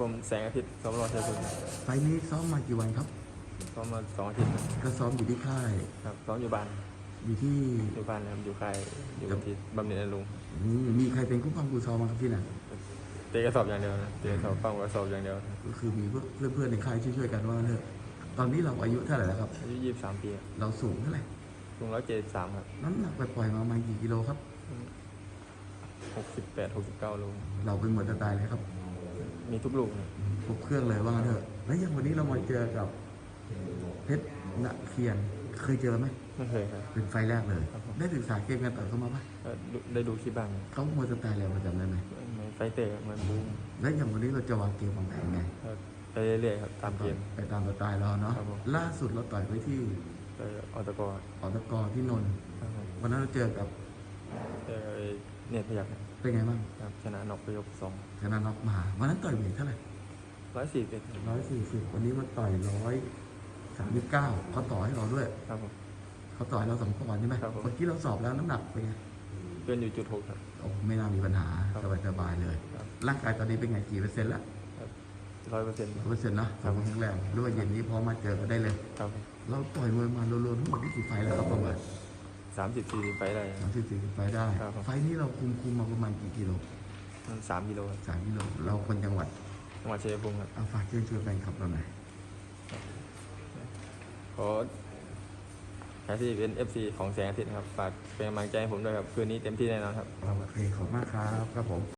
ผมแสงอาทิตย์สมรอชัยพลไฟล์นี้ซ้อมมากี่วันครับซ้อมมาสองอาทิตย์ครับก็ซ้อมอยู่ที่ค่าย ครับซ้อมอยู่บ้านอยู่ที่อยู่บ้านนะครับอยู่ค่ายอยู่ที่บำเหน็จนรงค์อืมมีใครเป็นคู่ปั้มคู่ซ้อมมาครับที่นั่นเตะกระสอบอย่างเดียวนะเตะกระสอบปั้งกระสอบอย่างเดียวนะก็คือมีเพื่อนเพื่อนๆในค่ายช่วยๆกันว่างั้นเถอะตอนนี้เราอายุเท่าไหร่แล้วครับ อายุยี่สิบสามปีเราสูงเท่าไหร่ลุงร้อยเจ็ดสามครับน้ำหนักปล่อยๆมาประมาณกี่กิโลครับ หกสิบแปดหกสิบเก้าลุงเราเป็นหมวดสไตล์เลยครับ มีทุกลูกนะครบเครื่องเลยว่างั้นเถอะแล้วอย่างวันนี้เรามาเจอกับเพชรนเคียนเคยเจอไหมไม่เคยครับ เป็นไฟล์แรกเลย ครับผม ได้ศึกษาเกมกันต่อยเข้ามาปะก็ดูได้ดูคลิปบ้างเขามวยสไตล์อะไรมาจำได้ไหมเหมือนไฟเตะเหมือนบูมแล้วอย่างวันนี้เราจะวางเกมวางแผนไงก็ไปเรื่อยๆครับตามเกม ไปตามสไตล์เราเนาะครับผม ล่าสุดเราต่อยไปที่ไปออตกออตกที่นนท์ครับผมวันนั้นเราเจอกับเจอไอ้ เนี่ยพยักนะเป็นไงบ้างครับชนะนอกไปยกสองชนะน็อกมาวันนั้นต่อยเวทเท่าไหร่ร้อยสี่สิบร้อยสี่สิบวันนี้มาต่อยร้อยสามสิบเก้าเขาต่อให้เราด้วยครับผมเขาต่อยเราสองปอนด์ใช่ไหมครับผม เมื่อกี้เราสอบแล้วน้ำหนักเป็นไงเกินอยู่จุดหกครับ โอ้ไม่น่ามีปัญหาครับสบายสบายๆเลย ครับ ร่างกายตอนนี้เป็นไงกี่เปอร์เซ็นต์ละร้อยเปอร์เซ็นต์ร้อยเปอร์เซ็นต์เนาะครัสบมบูรณ์แข็งแรงหรือว่าเย็นนี้พร้อมมาเจอกันได้เลย ครับเราต่อยมวยมารวมๆทั้งหมดที่กี่ไฟล์แล้วครับประมาณ สามสิบสี่สิบไปได้ สามสิบสี่สิบไฟล์ได้ ครับผม ไฟล์นี้เราคุมคุมมาประมาณกี่กิโลสามกิโลครับสามกิโล เราคนจังหวัดจังหวัดชัยภูมิครับเอาฝากเชิญชวนแฟนคลับเราหน่อยขอใครที่เป็นเอฟซีของแสงอาทิตย์นะครับ ฝากเป็นกำลังใจให้ผมด้วยครับ คืนนี้เต็มที่แน่นอนครับโอเคขอบคุณมากครับครับผม